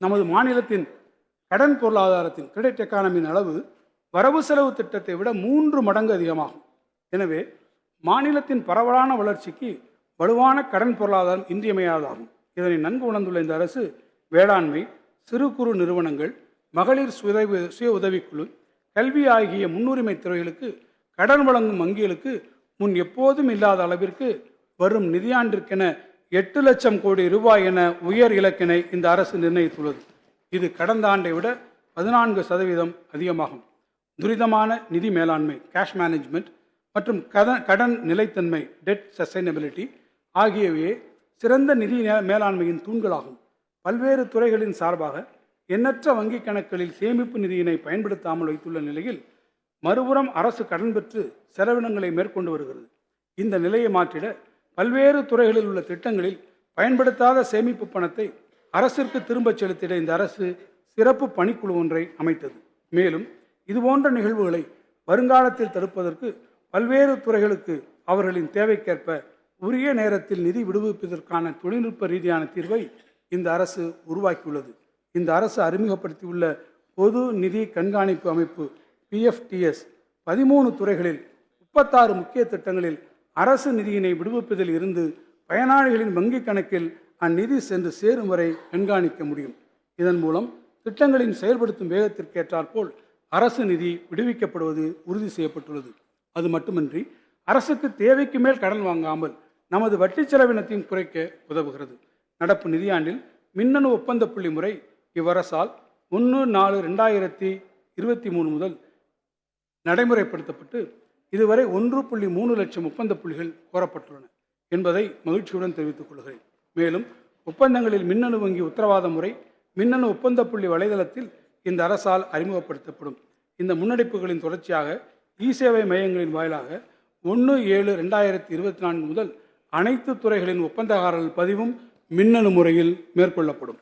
நமது மாநிலத்தின் கடன் பொருளாதாரத்தின் கிரெடிட் எக்கானமியின் அளவு வரவு செலவு திட்டத்தை விட மூன்று மடங்கு அதிகமாகும். எனவே மாநிலத்தின் பரவலான வளர்ச்சிக்கு வலுவான கடன் பொருளாதாரம் இன்றியமையாததாகும். இதனை நன்கு உணர்ந்துள்ள இந்த அரசு வேளாண்மை சிறு குறு நிறுவனங்கள் மகளிர் சுய சுய உதவிக்குழு கல்வி ஆகிய முன்னுரிமை துறைகளுக்கு கடன் வழங்கும் வங்கிகளுக்கு முன் எப்போதும் இல்லாத அளவிற்கு வரும் நிதியாண்டிற்கென எட்டு லட்சம் கோடி ரூபாய் என உயர் இலக்கினை இந்த அரசு நிர்ணயித்துள்ளது. இது கடந்த ஆண்டை விட பதினான்கு சதவீதம் அதிகமாகும். துரிதமான நிதி மேலாண்மை கேஷ் மேனேஜ்மெண்ட் மற்றும் கத கடன் நிலைத்தன்மை டெட் சஸ்டைனபிலிட்டி ஆகியவையே சிறந்த நிதி மேலாண்மையின் தூண்களாகும். பல்வேறு துறைகளின் சார்பாக எண்ணற்ற வங்கிக் கணக்குகளில் சேமிப்பு நிதியினை பயன்படுத்தாமல் வைத்துள்ள நிலையில் மறுபுறம் அரசு கடன் பெற்று செலவினங்களை மேற்கொண்டு வருகிறது. இந்த நிலையை மாற்றிட பல்வேறு துறைகளில் உள்ள திட்டங்களில் பயன்படுத்தாத சேமிப்பு பணத்தை அரசிற்கு திரும்பச் செலுத்திட இந்த அரசு சிறப்பு பணிக்குழு ஒன்றை அமைத்தது. மேலும் இதுபோன்ற நிகழ்வுகளை வருங்காலத்தில் தடுப்பதற்கு பல்வேறு துறைகளுக்கு அவர்களின் தேவைக்கேற்ப உரிய நேரத்தில் நிதி விடுவிப்பதற்கான தொழில்நுட்ப ரீதியான தீர்வை இந்த அரசு உருவாக்கியுள்ளது. இந்த அரசு அறிமுகப்படுத்தியுள்ள பொது நிதி கண்காணிப்பு அமைப்பு பிஎஃப்டிஎஸ் பதிமூணு துறைகளில் முப்பத்தாறு முக்கிய திட்டங்களில் அரசு நிதியினை விடுவிப்பதில் இருந்து பயனாளிகளின் வங்கிக் கணக்கில் அந்நிதி சென்று சேரும் வரை கண்காணிக்க முடியும். இதன் மூலம் திட்டங்களின் செயல்படுத்தும் வேகத்திற்கேற்றாற்போல் அரசு நிதி விடுவிக்கப்படுவது உறுதி செய்யப்பட்டுள்ளது. அது மட்டுமின்றி அரசுக்கு தேவைக்கு மேல் கடன் வாங்காமல் நமது வட்டி செலவினத்தையும் குறைக்க உதவுகிறது. நடப்பு நிதியாண்டில் மின்னணு ஒப்பந்த புள்ளி முறை இவ்வரசால் ஒன்று நாலு ரெண்டாயிரத்தி இருபத்தி மூணு முதல் நடைமுறைப்படுத்தப்பட்டு இதுவரை ஒன்று புள்ளி மூணு லட்சம் ஒப்பந்த புள்ளிகள் கோரப்பட்டுள்ளன என்பதை மகிழ்ச்சியுடன் தெரிவித்துக் கொள்கிறேன். மேலும் ஒப்பந்தங்களில் மின்னணு வங்கி உத்தரவாத முறை மின்னணு ஒப்பந்த புள்ளி வலைதளத்தில் இந்த அரசால் அறிமுகப்படுத்தப்படும். இந்த முன்னெடுப்புகளின் தொடர்ச்சியாக இ சேவை மையங்களின் வாயிலாக ஒன்று ஏழு ரெண்டாயிரத்தி இருபத்தி நான்கு முதல் அனைத்து துறைகளின் ஒப்பந்தக்காரர்கள் பதிவும் மின்னணு முறையில் மேற்கொள்ளப்படும்.